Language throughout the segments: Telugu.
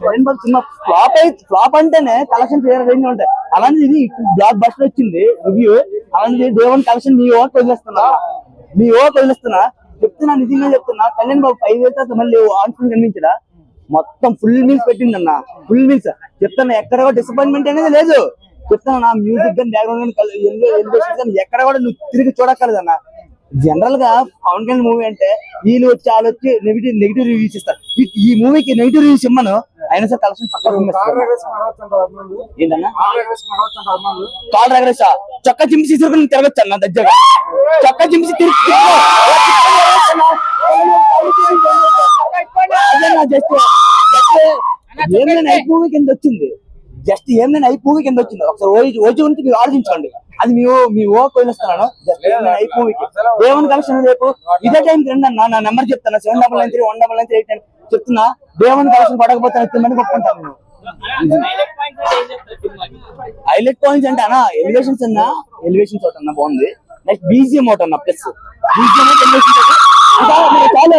ట్రైన్ బస్ సినిమా ఫ్లాప్ అయితే ఫ్లాప్ అంటేనే కలెక్షన్ వేరే రేంజ్ ఉంటాయి అలాంటిది ఇది బ్లాక్ బస్టర్ వచ్చింది రివ్యూ అలాంటిది దేవన్ కలెక్షన్ మీ ఓ వదిలేస్తున్నా. మీ ఓ వదిలేస్తున్నా. చెప్తున్నా నిజంగా చెప్తున్నా. కళ్యాణ్ బాబు ఫైవ్ ఇయర్స్ తర్వాత మళ్ళీ ఆన్ స్క్రీన్ కనిపించడా? మొత్తం ఫుల్ మీల్స్ పెట్టిందన్న. ఫుల్ మీల్స్ చెప్తాను ఎక్కడ కూడా డిసప్పాయింట్మెంట్ అనేది లేదు. చెప్తాను నా మ్యూజిక్ కానీ బ్యాక్గ్రౌండ్ కానీ ఎలివేషన్ కానీ ఎక్కడ కూడా నువ్వు తిరిగి చూడక్కర్లేదన్నా. జనరల్గా పవన్ కళ్యాణ్ మూవీ అంటే వీళ్ళు వచ్చి వాళ్ళు వచ్చి నెగిటివ్ నెగిటివ్ రివ్యూస్ ఇస్తారు ఈ- మూవీకి నెగిటివ్ రివ్యూస్ ఇమ్మను అయినా సరే కలెక్షన్ కాల్ రగరేసా చొక్కా చింపిసి తిరుగుని తిరగచ్చు అన్న దగ్గర చొక్కా చింపిసి తిరిగి జస్ట్ ఏం నేను ఐ మూవీ కింద వచ్చింది జస్ట్ ఏం నేను ఐ మూవీ కింద వచ్చింది ఒకసారి ఓజీ ఓజీ గురించి మీరు ఆలోచించండి అది మీ మీ ఓ జస్ట్ మూవీకి దేవుని కలెక్షన్ రేపు. ఇదే టైం రండి అన్న నా నెంబర్ చెప్తాను seven double nine three one double nine three eight nine చెప్తున్నా. దేవుని కలెక్షన్ పడకపోతే తిమ్మని కొట్టుకుంటాను. నేను హైలైట్ పాయింట్స్ అంటే అన్న ఎలివేషన్స్ అన్న ఎలివేషన్స్ ఒకటి అన్న బాగుంది. నెక్స్ట్ బీజిఎం ఒకటి అన్న ప్లస్ బీజిఎం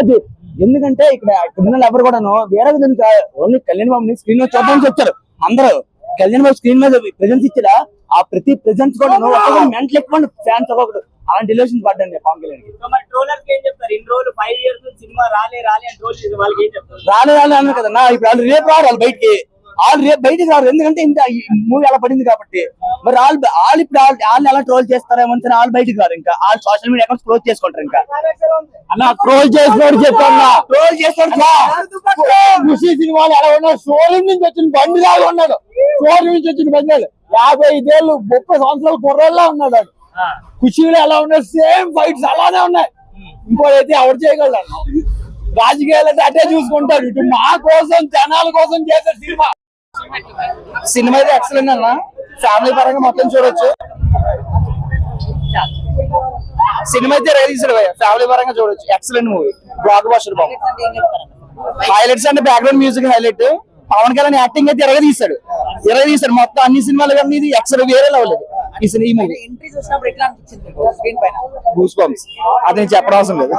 అది. ఎందుకంటే ఇక్కడ ఇక్కడ ఎవరు కూడాను వేరే విధంగా ఓన్లీ కళ్యాణ్ బాబుని స్క్రీన్ మీద చూడడానికి వచ్చారు అందరూ. కళ్యాణ్ బాబు స్క్రీన్ మీద ప్రెజెన్స్ ఇచ్చారా ఆ ప్రతి ప్రెజెన్స్ కూడా ఒక్కొక్కరు మెంటల్ ఎక్కువ ఫ్యాన్స్ ఒక్కొక్కరు అలాంటి ఎలివేషన్స్ పడ్డండి పవన్ కళ్యాణ్కి సో మరి ట్రోలర్స్ ఏం చెప్తారు? ఇన్ని రోజులు ఫైవ్ ఇయర్స్ నుంచి సినిమా రాలే రాలే అని ట్రోల్ చేసి వాళ్ళకి ఏం చెప్తారు? రాలే రాలే అన్నారు కదన్నా ఇప్పుడు వాళ్ళు రేపు రారు వాళ్ళు బయటికి. వాళ్ళు రేపు బయటికి రారు ఎందుకంటే ఇంత మూవీ అలా పడింది కాబట్టి. మరి వాళ్ళు వాళ్ళు ఇప్పుడు వాళ్ళు ఎలా ట్రోల్ చేస్తారేమో అని వాళ్ళు బయటికి రారు ఇంకా. వాళ్ళు సోషల్ మీడియా అకౌంట్స్ క్లోజ్ చేసుకుంటారు ఇంకా. అన్న ట్రోల్ చేసినోడు చెప్పన్నా ట్రోల్ ఖుషి సినిమాలు ఎలా ఉన్నాడు షోరూమ్ నుంచి వచ్చిన బండి లాగా ఉన్నాడు. షోరూమ్ నుంచి వచ్చిన. యాభై ఐదేళ్ళు ముప్పై సంవత్సరాల కుర్రోళ్ళ ఉన్నాడు వాడు. ఖుషీలో ఎలా ఉన్నాడు సేమ్ ఫైట్స్ అలానే ఉన్నాయి. ఇంకోటైతే ఎవరు చేయగలడు? రాజకీయాలు అంటే అటే చూసుకుంటారు ఇటు మా కోసం జనాల కోసం చేసే సినిమా. సినిమా అయితే ఎక్సలెంట్ అన్న. ఫ్యామిలీ పరంగా మొత్తం చూడొచ్చు. సినిమా అయితే రేదీసాడు ఫ్యామిలీ పరంగా చూడొచ్చు. ఎక్సలెంట్ మూవీ బ్లాక్ బాస్టర్ బాబు హైలైట్స్ అంటే background music highlight Pavan Kalyan acting అయితే ఎరగ తీశాడు ఎరగ తీశాడు మొత్తం అన్ని సినిమాలు కానీ ఇది ఎక్సల్ వేరే లెవెల్ ఈ సినిమా ఈ మూవీ ఎంట్రీ చూసినప్పుడు ఎట్లా అనిపించింది మీకు స్క్రీన్ పైన? గూస్ బంప్స్ అది నేను చెప్పడం అవసరం లేదు.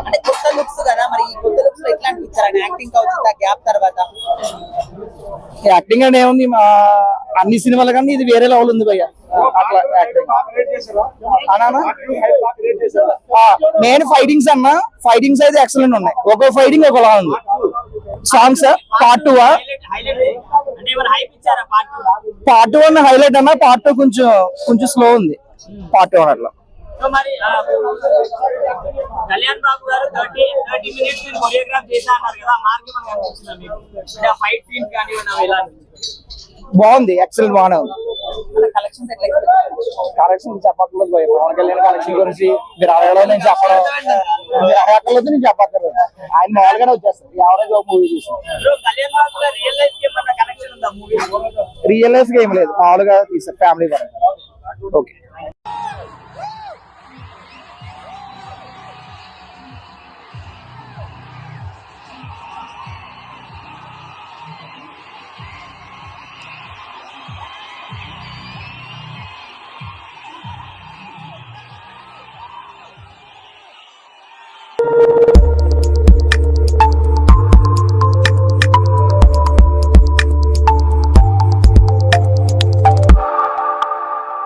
అంటే కొత్త లుక్స్ కదా మరి ఈ కొత్త లుక్స్లో ఎట్లా అనిపించారు? ఆయన యాక్టింగ్ కావచ్చు గ్యాప్ తర్వాత? యాక్టింగ్ అంటే ఏముంది మా అన్ని సినిమాల కన్నా ఇది వేరే లెవెల్ ఉంది భయ్య. అట్లా యాక్టింగ్ మెయిన్ ఫైటింగ్స్ అన్న ఫైటింగ్స్ అయితే ఎక్సలెంట్ ఉన్నాయి. ఒక్కో ఫైటింగ్ ఒకలా ఉంది. Songs part two part one highlight అన్న పార్ట్ టూ కొంచెం కొంచెం స్లో ఉంది. పార్ట్ వన్ అట్లా. కళ్యాణ్ బాబు గారు థర్టీ థర్టీ మినిట్స్ కొరియోగ్రాఫ్ చేశా అన్నారు కదా మార్గం అనిపించిందా మీకు? ఫైట్ సీన్స్ ఎలా? బాగుంది ఎక్సలెంట్ బాగానే ఉంది. కలెక్షన్ భయ్య. పవన్ కళ్యాణ్ కలెక్షన్ గురించి మీరు అడగడం నేను చెప్పడం మీరు అడగట్లేదు నేను చెప్పక్కర్లేదు. ఆయన మామూలుగానే వచ్చేస్తారు. ఎవరైనా మూవీ చూసి. రియల్ లైఫ్ కి ఏమన్నా కనెక్షన్ ఉందా మూవీ రియలైజ్ గా ఏం లేదు మామూలుగా తీసారు ఫ్యామిలీ పరంగా ఓకే